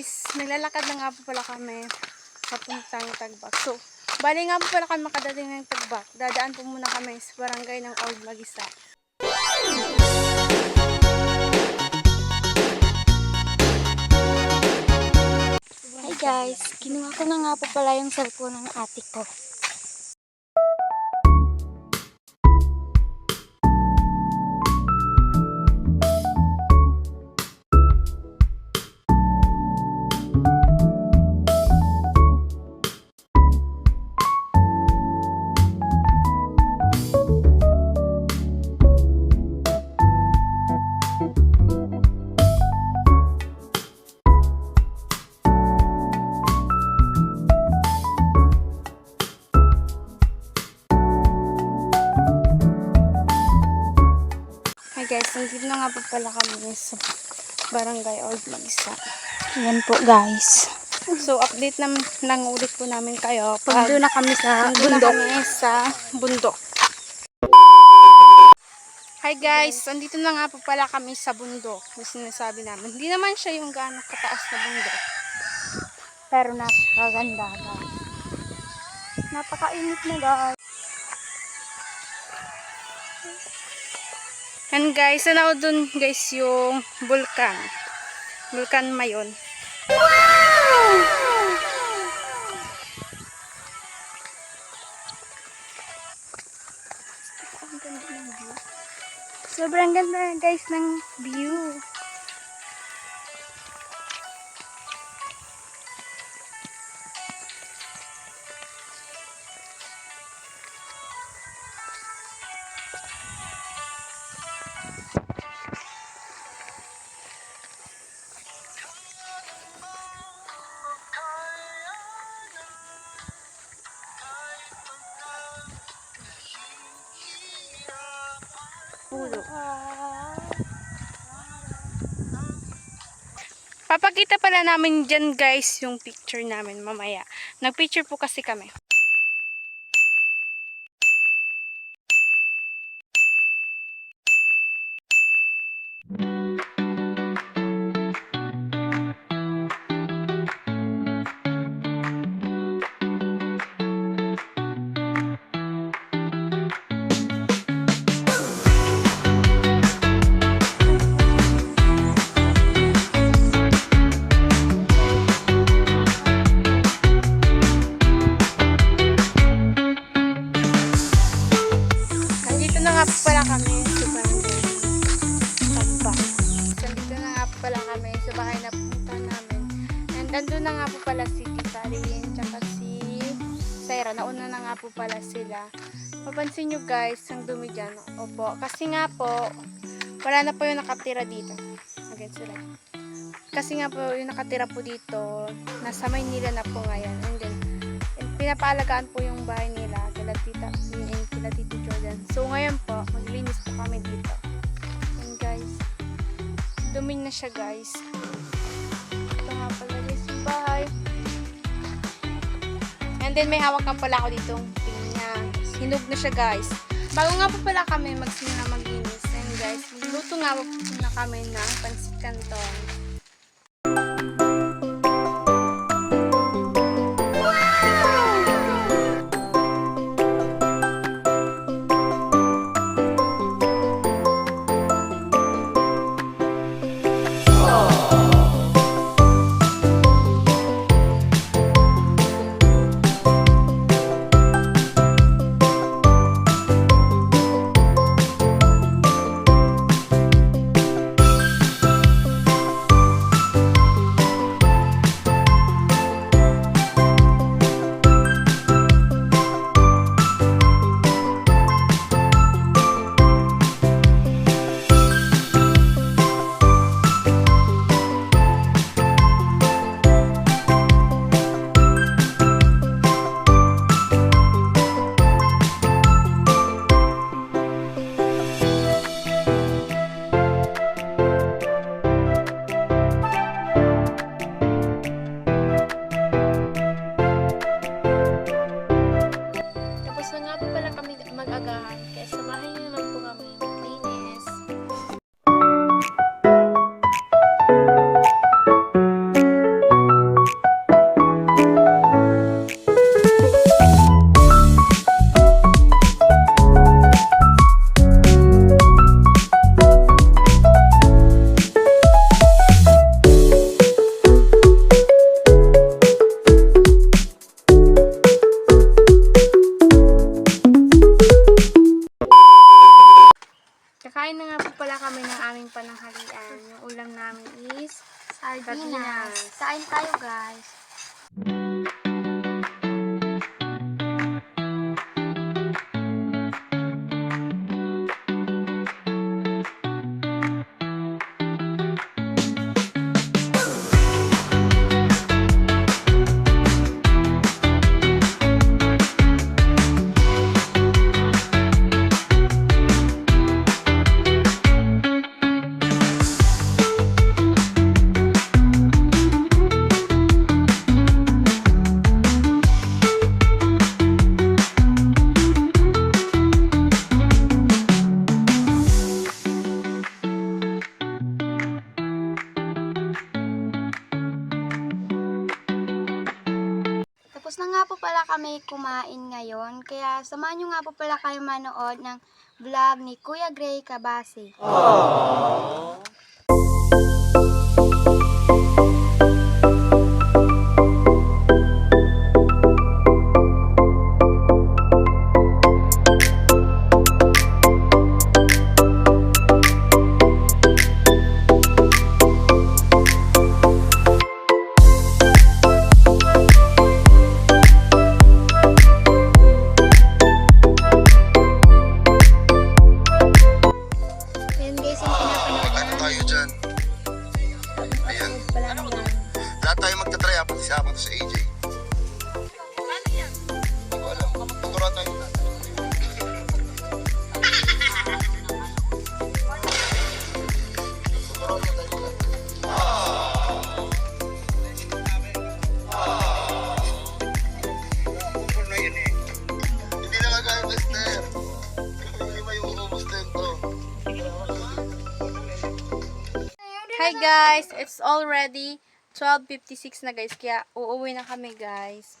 guys, naglalakad na nga po pala kami papuntang Tagbak. So, bali nga po pala kami makadating ng Tagbak. Dadaan po muna kami sa barangay ng Old Magisa. Hi guys, kinuha ko na nga po pala yung cellphone ng ate ko. Nandito na nga po pala kami sa barangay Old Magisa. Ayan po guys. So, update na lang ulit po namin kayo. Pag na kami sa bundok. kami sa bundok. Hi guys, andito na nga po pala kami sa bundok. Yung sinasabi namin. Hindi naman siya yung gaano kataas na bundok. Pero napakaganda guys. Napakainit na guys. And guys, ano dun guys yung vulkan. Vulkan Mayon. Sobrang ganda guys ng view. Pulo. Papakita pala namin dyan guys yung picture namin mamaya. Nag-picture po kasi kami. Nandito nandun na nga po pala si Tita Lynn tsaka si Sarah. Nauna na nga po pala sila. Mapansin nyo guys, ang dumi dyan. Opo. Kasi nga po, wala na po yung nakatira dito. Again sila. Kasi nga po, yung nakatira po dito, nasa Maynila na po ngayon. And then, and pinapaalagaan po yung bahay nila kila tita Lynn and kila tito Jordan. So ngayon po, maglinis po kami dito. And guys, dumi na siya guys. And then may hawak ka pala ako ditong pinya. Hinog na siya guys. Bago nga po pala kami magsimula maglinis. And guys, luto nga po na kami ng pansit canton. pala kami ng aming pananghalian. Yung ulam namin is sardinas. sardinas. Kain tayo guys. Kami kumain ngayon. Kaya samahan nyo nga po pala kayo manood ng vlog ni Kuya Gray Kabasi. Yan guys, it's already 12.56 na guys, kaya uuwi na kami guys.